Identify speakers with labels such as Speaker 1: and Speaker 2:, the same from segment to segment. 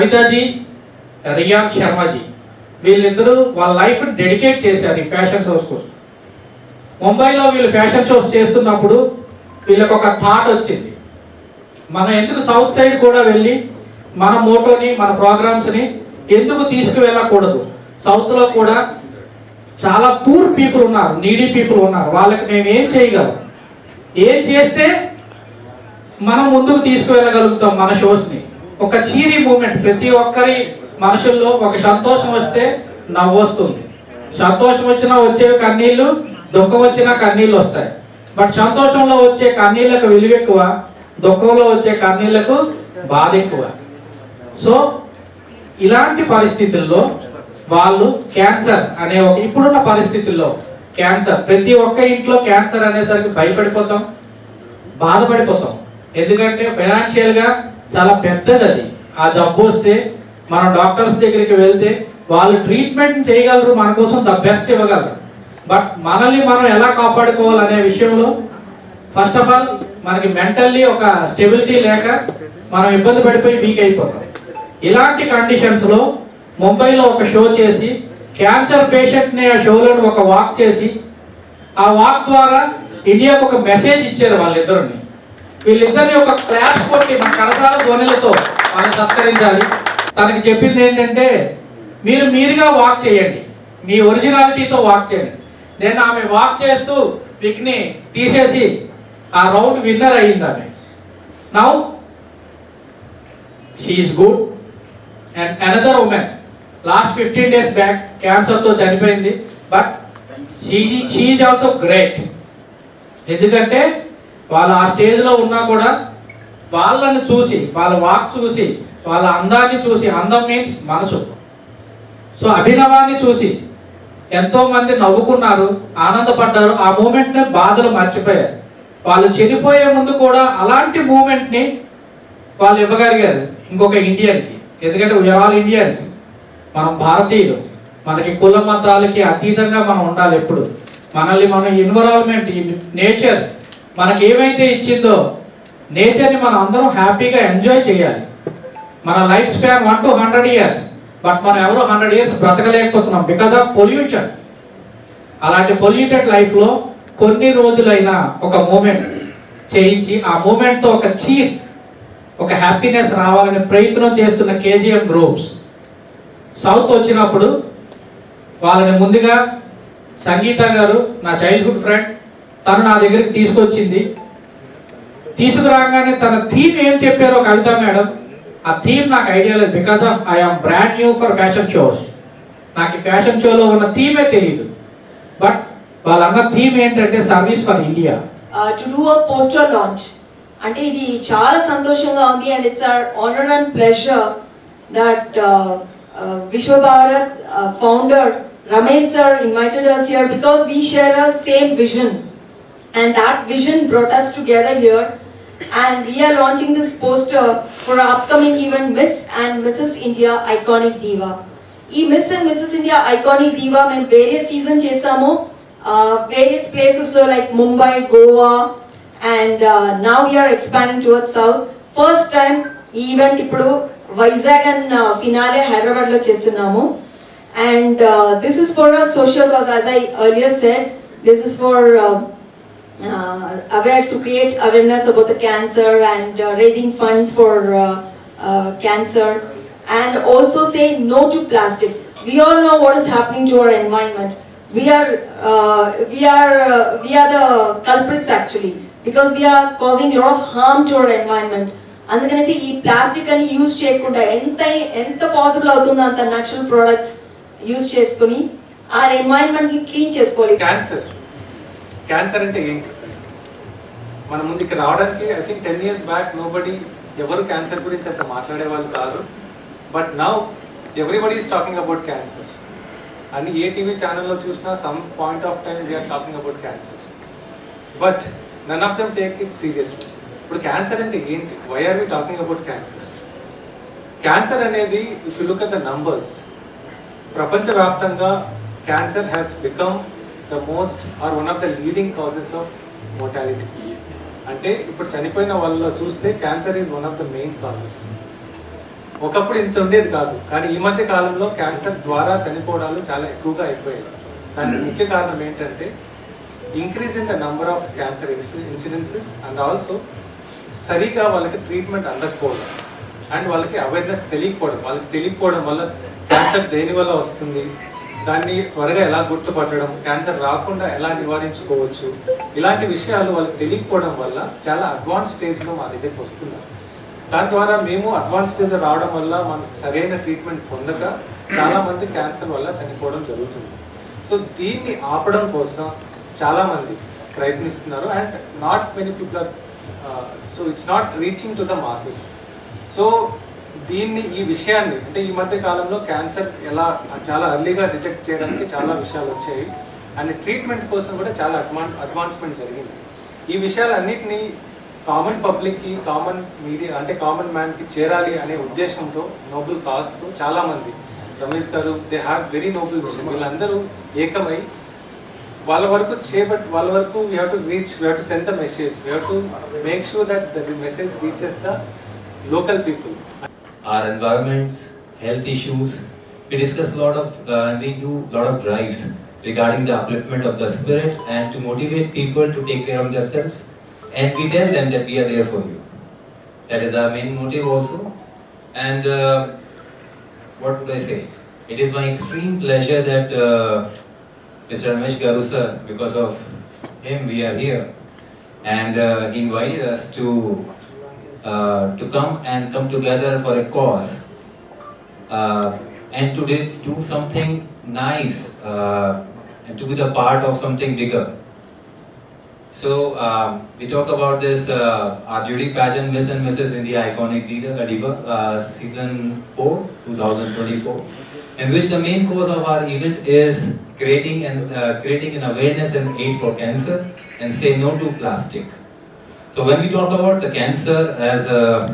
Speaker 1: కవితాజీ rayon Sharmaji. వీళ్ళిద్దరూ వాళ్ళ life dedicate చేశారు ఈ ఫ్యాషన్ షోస్ కోసం. ముంబైలో వీళ్ళు ఫ్యాషన్ షోస్ చేస్తున్నప్పుడు వీళ్ళకి ఒక థాట్ వచ్చింది. మనం ఎందుకు సౌత్ సైడ్ కూడా వెళ్ళి మన మోటోని మన ప్రోగ్రామ్స్ని ఎందుకు తీసుకువెళ్ళకూడదు? సౌత్లో కూడా చాలా పూర్ పీపుల్ ఉన్నారు నీడీ పీపుల్ ఉన్నారు. వాళ్ళకి మేము ఏం చేయగలం? ఏం చేస్తే మనం ముందుకు తీసుకువెళ్ళగలుగుతాం మన షోస్ని? ఒక చీరి మూమెంట్. ప్రతి ఒక్కరి మనుషుల్లో ఒక సంతోషం వస్తే నవ్వు వస్తుంది. సంతోషం వచ్చినా వచ్చేవి కన్నీళ్ళు దుఃఖం వచ్చినా కన్నీళ్ళు వస్తాయి. బట్ సంతోషంలో వచ్చే కన్నీళ్ళకు విలువ ఎక్కువ దుఃఖంలో వచ్చే కన్నీళ్ళకు బాధ ఎక్కువ. సో ఇలాంటి పరిస్థితుల్లో వాళ్ళు క్యాన్సర్ అనే ఒక ఇప్పుడున్న పరిస్థితుల్లో క్యాన్సర్. ప్రతి ఒక్క ఇంట్లో క్యాన్సర్ అనేసరికి భయపడిపోతాం బాధపడిపోతాం. ఎందుకంటే ఫైనాన్షియల్గా చాలా పెద్దది అది ఆ జబ్బు వస్తే మనం డాక్టర్స్ దగ్గరికి వెళ్తే వాళ్ళు ట్రీట్మెంట్ చేయగలరు మన కోసం ద బెస్ట్ ఇవ్వగలరు. బట్ మనల్ని మనం ఎలా కాపాడుకోవాలనే విషయంలో ఫస్ట్ ఆఫ్ ఆల్ మనకి మెంటల్లీ ఒక స్టెబిలిటీ లేక మనం ఇబ్బంది పడిపోయి వీక్ అయిపోతాం. ఇలాంటి కండిషన్స్లో ముంబైలో ఒక షో చేసి క్యాన్సర్ పేషెంట్ని ఆ షోలో ఒక వాక్ చేసి ఆ వాక్ ద్వారా ఇండియాకు ఒక మెసేజ్ ఇచ్చారు వాళ్ళిద్దరిని. వీళ్ళిద్దరిని ఒక క్లాస్ కొట్టి మన కరతాల ధ్వనులతో మనం సత్కరించాలి. తనకి చెప్పింది ఏంటంటే మీరు మీరుగా వాక్ చేయండి. మీ ఒరిజినాలిటీతో వాక్ చేయండి. నేను ఆమె వాక్ చేస్తూ విక్ని తీసేసి ఆ రౌండ్ విన్నర్ అయ్యింది ఆమె. Now she's good and another women last fifteen days back క్యాన్సర్తో చనిపోయింది. బట్ షీఈ్ ఆల్సో గ్రేట్ ఎందుకంటే వాళ్ళు ఆ స్టేజ్లో ఉన్నా కూడా వాళ్ళని చూసి వాళ్ళ వాక్ చూసి వాళ్ళ అందాన్ని చూసి అందం మీన్స్ మనసు. సో అభినవాన్ని చూసి ఎంతోమంది నవ్వుకున్నారు ఆనందపడ్డారు ఆ మూమెంట్ని బాధలు మర్చిపోయారు. వాళ్ళు చనిపోయే ముందు కూడా అలాంటి మూమెంట్ని వాళ్ళు ఇవ్వగలిగారు ఇంకొక ఇండియన్కి. ఎందుకంటే వీఆర్ ఆల్ ఇండియన్స్ మనం భారతీయులు. మనకి కుల మతాలకి అతీతంగా మనం ఉండాలి ఎప్పుడు. మనల్ని మన ఎన్విరాన్మెంట్ నేచర్ మనకి ఏమైతే ఇచ్చిందో నేచర్ని మనం అందరం హ్యాపీగా ఎంజాయ్ చేయాలి. మన life span one two hundred years but మనం ఎవరు హండ్రెడ్ ఇయర్స్ బ్రతకలేకపోతున్నాం బికాస్ ఆఫ్ పొల్యూషన్. అలాంటి పొల్యూటెడ్ లైఫ్లో కొన్ని రోజులైనా ఒక మూమెంట్ చేయించి ఆ మూమెంట్తో ఒక చీర్ ఒక హ్యాపీనెస్ రావాలని ప్రయత్నం చేస్తున్న కేజీఎం గ్రూప్స్. సౌత్ వచ్చినప్పుడు వాళ్ళని ముందుగా సంగీత గారు నా చైల్డ్హుడ్ ఫ్రెండ్ తను నా దగ్గరికి తీసుకొచ్చింది. తీసుకురాగానే తన థీమ్ ఏం చెప్పారో కవిత మేడం ఆ థీమ్ నాకు ఐడియా లేదు because of I'm brand new for fashion shows నాకు ఈ ఫ్యాషన్ షోలో ఉన్న థీమే తెలియదు బట్ వాళ్ళన్న థీమ్ ఏంటంటే service for India
Speaker 2: to do a poster launch అంటే ఇది చాలా సంతోషంగా ఉంది and it's our honour and pleasure that Vishwabharat founder Ramesh sir invited us here because we share a same vision and that vision brought us together here and we are launching this poster for our upcoming event Miss and Mrs. India Iconic Diva. ఈ miss and Mrs India iconic diva మేము various season చేసాము various ప్లేసెస్లో like Mumbai Goa and now we're expanding toward south first time ఈ event ఇప్పుడు Vizag and finale uh, హైదరాబాద్లో చేస్తున్నాము and this is for social cause as I earlier said this is for aware to create awareness about the cancer and uh, raising funds for uh, uh, cancer and also say no to plastic we all know what is happening to our environment we are uh, we are uh, we are the culprits actually because we are causing a lot of harm to our environment అందుకనేసి ఈ plastic అని use చేయకుండా ఎంత ఎంత possible అవుతుందో అంత natural products use చేసుకుని ఆ ఎన్వైరన్మెంట్ని క్లీన్ చేసుకోవాలి
Speaker 3: క్యాన్సర్ క్యాన్సర్ అంటే ఏంటి? మన ముందుకి రావడానికి I think ten years back nobody ఎవరు క్యాన్సర్ గురించి అంత మాట్లాడే వాళ్ళు కాదు. But now everybody is talking about cancer అని ఏ టీవీ ఛానల్లో చూసినా some point of time we're talking about cancer but none of them take it seriously ఇప్పుడు క్యాన్సర్ అంటే ఏంటి? Why are we talking about cancer cancer అనేది if you look at the numbers ప్రపంచవ్యాప్తంగా cancer has become the most or one of the leading causes of mortality అంటే ఇప్పుడు చనిపోయిన వాళ్ళలో చూస్తే cancer is one of the main causes ఒకప్పుడు ఇంత ఉండేది కాదు. కానీ ఈ మధ్య కాలంలో క్యాన్సర్ ద్వారా చనిపోవడాలు చాలా ఎక్కువగా అయిపోయాయి. దానికి ముఖ్య కారణం ఏంటంటే increase in the number of cancer incidences and also సరిగా వాళ్ళకి ట్రీట్మెంట్ అందకపోవడం. అండ్ వాళ్ళకి అవేర్నెస్ తెలియకపోవడం. వాళ్ళకి తెలియకపోవడం వల్ల క్యాన్సర్ దేని వల్ల వస్తుంది? దాన్ని త్వరగా ఎలా గుర్తుపట్టడం క్యాన్సర్ రాకుండా ఎలా నివారించుకోవచ్చు ఇలాంటి విషయాలు వాళ్ళకి తెలియకపోవడం వల్ల చాలా అడ్వాన్స్ స్టేజ్లో మా దగ్గరికి వస్తున్నారు. దాని ద్వారా మేము అడ్వాన్స్ స్టేజ్ రావడం వల్ల మనకు సరైన ట్రీట్మెంట్ పొందక చాలామంది క్యాన్సర్ వల్ల చనిపోవడం జరుగుతుంది. సో దీన్ని ఆపడం కోసం చాలామంది ప్రయత్నిస్తున్నారు and not many people are so it's not reaching to the masses so దీన్ని ఈ విషయాన్ని అంటే ఈ మధ్య కాలంలో క్యాన్సర్ ఎలా చాలా అర్లీగా డిటెక్ట్ చేయడానికి చాలా విషయాలు వచ్చాయి. అండ్ ట్రీట్మెంట్ కోసం కూడా చాలా అడ్వాన్ అడ్వాన్స్మెంట్ జరిగింది. ఈ విషయాలన్నింటినీ కామన్ పబ్లిక్కి కామన్ మీడియా అంటే కామన్ మ్యాన్కి చేరాలి అనే ఉద్దేశంతో నోబుల్ కాజ్తో చాలామంది రమేష్ గారు దే హ్యావ్ వెరీ నోబుల్ విషయం వీళ్ళందరూ ఏకమై వాళ్ళ వరకు చేపట్ వాళ్ళ వరకు we have to reach we have to send the message we have to make sure that the message reaches the local people
Speaker 4: our environments, health issues. We discuss a lot of, uh, and we do a lot of drives regarding the upliftment of the spirit and to motivate people to take care of themselves. And we tell them that we are there for you. That is our main motive also. And uh, what would I say? It is my extreme pleasure that uh, Mr. Ramesh Garusa, because of him, we are here. And uh, he invited us to uh, to come and come together for a cause uh, and to do something nice uh, and to be the part of something bigger. So um, we talk about this uh, our beauty pageant Miss and Mrs. India Iconic Diva uh, season 4 2024 in which the main cause of our event is creating and uh, creating an awareness and aid for cancer and say no to plastic. So when we talk about the cancer, as uh,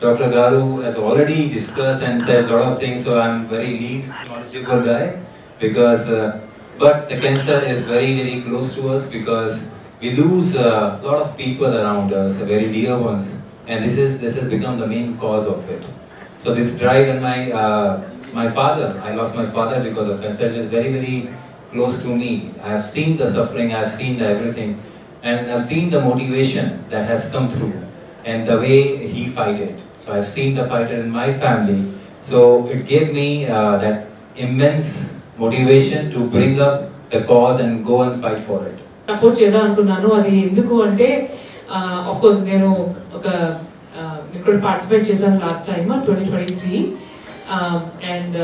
Speaker 4: Dr. Garu has already discussed and said a lot of things, so I'm very least knowledgeable guy because, uh, but the cancer is very very close to us because we lose a lot of people around us, very dear ones, and this is this has become the main cause of it. So this drive and my uh, my father, I lost my father because of cancer, is very very close to me. I have seen the suffering, I have seen everything, and I've seen the motivation that has come through, and the way he fight it. So I've seen the fighter in my family. So it gave me uh, that immense motivation to bring up the cause and go and fight for it.
Speaker 5: Support చేద్దాం అనుకున్నాను అది ఎందుకు అంటే of course నేను ఒక ఇక్కడ participate చేశాను last time twenty twenty three and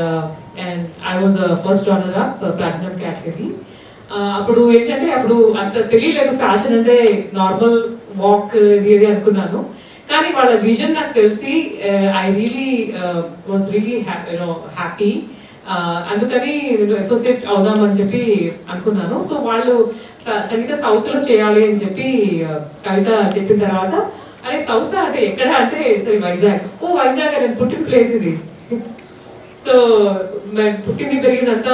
Speaker 5: and I was first honour of platinum category అప్పుడు ఏంటంటే అప్పుడు అంత తెలియలేదు. ఫ్యాషన్ అంటే నార్మల్ వాక్ ఇది ఇది అనుకున్నాను. కానీ వాళ్ళ విజన్ నాకు తెలిసి I really was really you know happy అందుకని నేను అసోసియేట్ అవుదామని చెప్పి అనుకున్నాను. సో వాళ్ళు సంగీత సౌత్లో చేయాలి అని చెప్పి కవిత చెప్పిన తర్వాత అరే సౌత్ అంటే ఎక్కడ అంటే సరే వైజాగ్ ఓ వైజాగ్ నేను పుట్టిన ప్లేస్ ఇది. సో పుట్టింది పెరిగినంత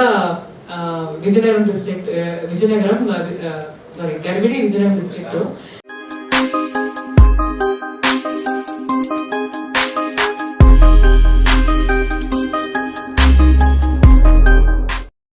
Speaker 5: Vizianagaram district Vizianagaram sorry Garbhidi Vizianagaram district